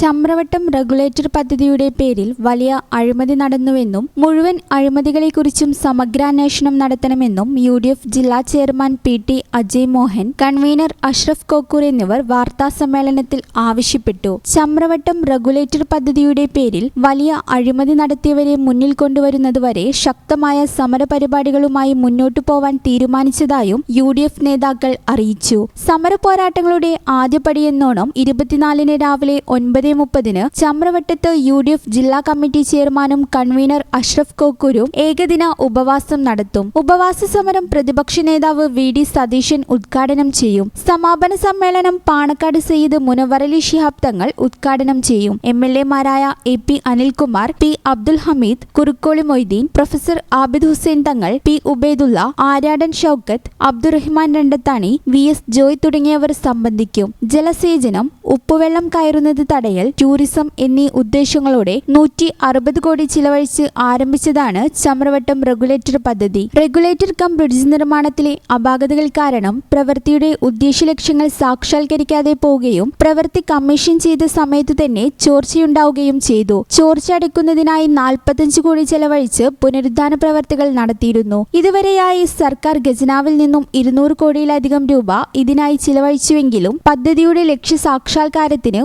Chamravattam regulator പദ്ധതിയുടെ പേരിൽ വലിയ അഴിമതി നടന്നുവെന്നും മുഴുവൻ അഴിമതികളെക്കുറിച്ചും സമഗ്രാന്വേഷണം നടത്തണമെന്നും യു ഡി എഫ് ജില്ലാ chairman P T Ajay Mohan convener Ashraf Kokkur എന്നിവർ വാർത്താസമ്മേളനത്തിൽ ആവശ്യപ്പെട്ടു. ചമ്രവട്ടം റെഗുലേറ്റർ പദ്ധതിയുടെ പേരിൽ വലിയ അഴിമതി നടത്തിയവരെ മുന്നിൽ കൊണ്ടുവരുന്നതുവരെ ശക്തമായ സമരപരിപാടികളുമായി മുന്നോട്ടു പോവാൻ തീരുമാനിച്ചതായും യു ഡി എഫ് നേതാക്കൾ അറിയിച്ചു. സമരപോരാട്ടങ്ങളുടെ ആദ്യപടിയെന്നോണം ഇരുപത്തിനാലിന് രാവിലെ ഒൻപത് മുപ്പതിന് ചമ്രവട്ടത്ത് യു ഡി എഫ് ജില്ലാ കമ്മിറ്റി ചെയർമാനും കൺവീനർ അഷ്റഫ് കോക്കൂരും ഏകദിന ഉപവാസം നടത്തും. ഉപവാസ സമരം പ്രതിപക്ഷ നേതാവ് വി ഡി സതീശൻ ഉദ്ഘാടനം ചെയ്യും. സമാപന സമ്മേളനം പാണക്കാട് സയ്യിദ് മുനവറലി ശിഹാബ് തങ്ങൾ ഉദ്ഘാടനം ചെയ്യും. M L എമാരായ A P Anilkumar P Abdul Hameed Kurukkoli Moideen professor Abid Hussain Thangal P Ubaidullah Aryadan Shoukath Abdurahman Randathani V S Joy തുടങ്ങിയവർ സംബന്ധിക്കും. ജലസേചനം ഉപ്പുവെള്ളം കയറുന്നത് തടയൽ ടൂറിസം എന്നീ ഉദ്ദേശങ്ങളോടെ നൂറ്റി അറുപത് കോടി ചിലവഴിച്ച് ആരംഭിച്ചതാണ് ചമ്രവട്ടം റെഗുലേറ്റർ പദ്ധതി. റെഗുലേറ്റർ കം ബ്രിഡ്ജ് നിർമ്മാണത്തിലെ അപാകതകൾ കാരണം പ്രവൃത്തിയുടെ ഉദ്ദേശ ലക്ഷ്യങ്ങൾ സാക്ഷാത്കരിക്കാതെ പോവുകയും പ്രവൃത്തി കമ്മീഷൻ ചെയ്ത സമയത്ത് തന്നെ ചോർച്ചയുണ്ടാവുകയും ചെയ്തു. ചോർച്ച അടയ്ക്കുന്നതിനായി നാൽപ്പത്തഞ്ച് കോടി ചെലവഴിച്ച് പുനരുദ്ധാന പ്രവർത്തികൾ നടത്തിയിരുന്നു. ഇതുവരെയായി സർക്കാർ ഖജനാവിൽ നിന്നും ഇരുന്നൂറ് കോടിയിലധികം രൂപ ഇതിനായി ചിലവഴിച്ചുവെങ്കിലും പദ്ധതിയുടെ ലക്ഷ്യ സാക്ഷാത്കാരത്തിന്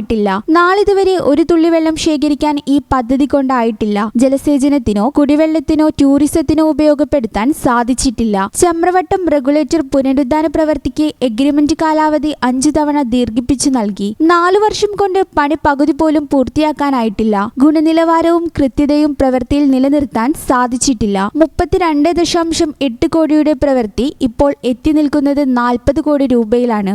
ഉപയുക്തമായിട്ടില്ല നാളിതുവരെ ഒരു തുള്ളി വെള്ളം ശേഖരിക്കാൻ ഈ പദ്ധതി കൊണ്ടായിട്ടില്ല. ജലസേചനത്തിനോ കുടിവെള്ളത്തിനോ ടൂറിസത്തിനോ ഉപയോഗപ്പെടുത്താൻ സാധിച്ചിട്ടില്ല. ചമ്രവട്ടം റെഗുലേറ്റർ പുനരുദ്ധാന പ്രവർത്തിക്ക് എഗ്രിമെന്റ് കാലാവധി അഞ്ചു തവണ ദീർഘിപ്പിച്ചു നൽകി. നാലു വർഷം കൊണ്ട് പണി പകുതി പോലും പൂർത്തിയാക്കാനായിട്ടില്ല. ഗുണനിലവാരവും കൃത്യതയും പ്രവൃത്തിയിൽ നിലനിർത്താൻ സാധിച്ചിട്ടില്ല. മുപ്പത്തിരണ്ട് ദശാംശം എട്ട് കോടിയുടെ പ്രവൃത്തി ഇപ്പോൾ എത്തി നിൽക്കുന്നത് നാൽപ്പത് കോടി രൂപയിലാണ്.